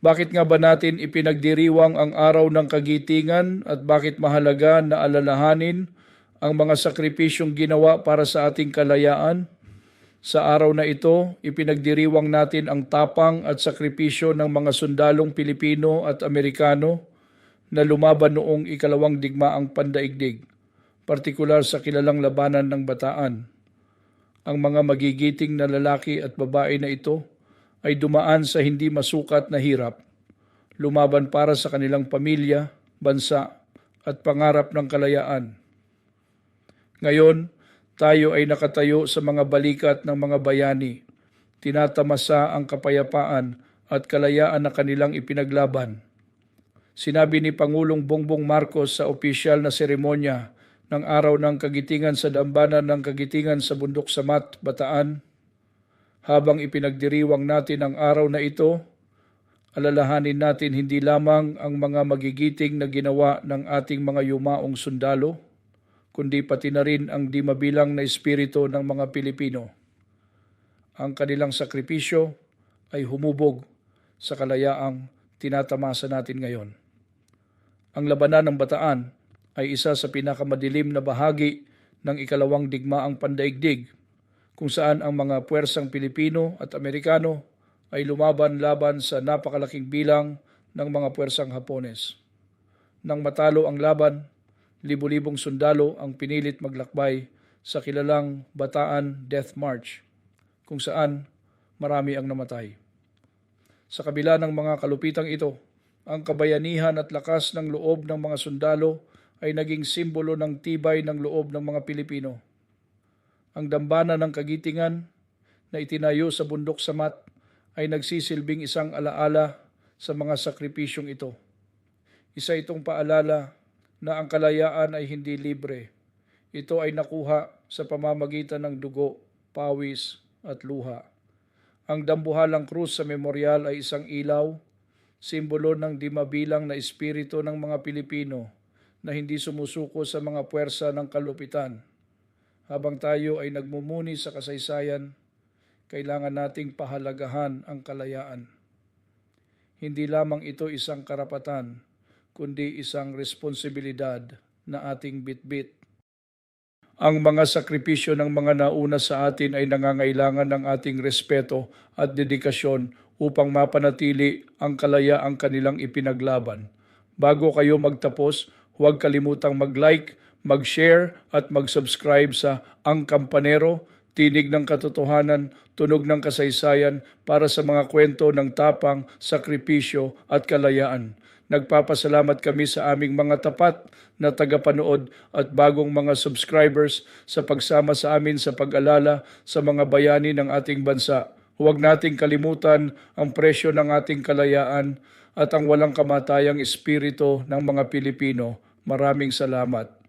Bakit nga ba natin ipinagdiriwang ang araw ng kagitingan at bakit mahalaga na alalahanin ang mga sakripisyong ginawa para sa ating kalayaan? Sa araw na ito, ipinagdiriwang natin ang tapang at sakripisyo ng mga sundalong Pilipino at Amerikano na lumaban noong ikalawang digmaang pandaigdig, partikular sa kilalang labanan ng Bataan. Ang mga magigiting na lalaki at babae na ito ay dumaan sa hindi masukat na hirap, lumaban para sa kanilang pamilya, bansa at pangarap ng kalayaan. Ngayon, tayo ay nakatayo sa mga balikat ng mga bayani, tinatamasa ang kapayapaan at kalayaan na kanilang ipinaglaban. Sinabi ni Pangulong Bongbong Marcos sa opisyal na seremonya ng araw ng kagitingan sa dambana ng kagitingan sa bundok Samat, Bataan, habang ipinagdiriwang natin ang araw na ito, alalahanin natin hindi lamang ang mga magigiting na ginawa ng ating mga yumaong sundalo, kundi pati na rin ang di mabilang na espiritu ng mga Pilipino. Ang kanilang sakripisyo ay humubog sa kalayaang tinatamasa natin ngayon. Ang labanan ng bataan ay isa sa pinakamadilim na bahagi ng ikalawang digmaang pandaigdig kung saan ang mga puwersang Pilipino at Amerikano ay lumaban-laban sa napakalaking bilang ng mga puwersang Hapones. Nang matalo ang laban, libu-libong sundalo ang pinilit maglakbay sa kilalang Bataan Death March, kung saan marami ang namatay. Sa kabila ng mga kalupitang ito, ang kabayanihan at lakas ng loob ng mga sundalo ay naging simbolo ng tibay ng loob ng mga Pilipino ang dambana ng kagitingan na itinayo sa bundok Samat ay nagsisilbing isang alaala sa mga sakripisyong ito. Isa itong paalala na ang kalayaan ay hindi libre. Ito ay nakuha sa pamamagitan ng dugo, pawis at luha. Ang dambuhalang krus sa memorial ay isang ilaw, simbolo ng di mabilang na espiritu ng mga Pilipino na hindi sumusuko sa mga puwersa ng kalupitan habang tayo ay nagmumuni sa kasaysayan, kailangan nating pahalagahan ang kalayaan. Hindi lamang ito isang karapatan, kundi isang responsibilidad na ating bitbit. Ang mga sakripisyo ng mga nauna sa atin ay nangangailangan ng ating respeto at dedikasyon upang mapanatili ang kalayaang kanilang ipinaglaban. Bago kayo magtapos, huwag kalimutang mag-like, mag-share at mag-subscribe sa Ang Kampanero, Tinig ng Katotohanan, Tunog ng Kasaysayan para sa mga kwento ng tapang, sakripisyo at kalayaan. Nagpapasalamat kami sa aming mga tapat na tagapanood at bagong mga subscribers sa pagsama sa amin sa pag-alala sa mga bayani ng ating bansa. Huwag nating kalimutan ang presyo ng ating kalayaan at ang walang kamatayang espiritu ng mga Pilipino. Maraming salamat.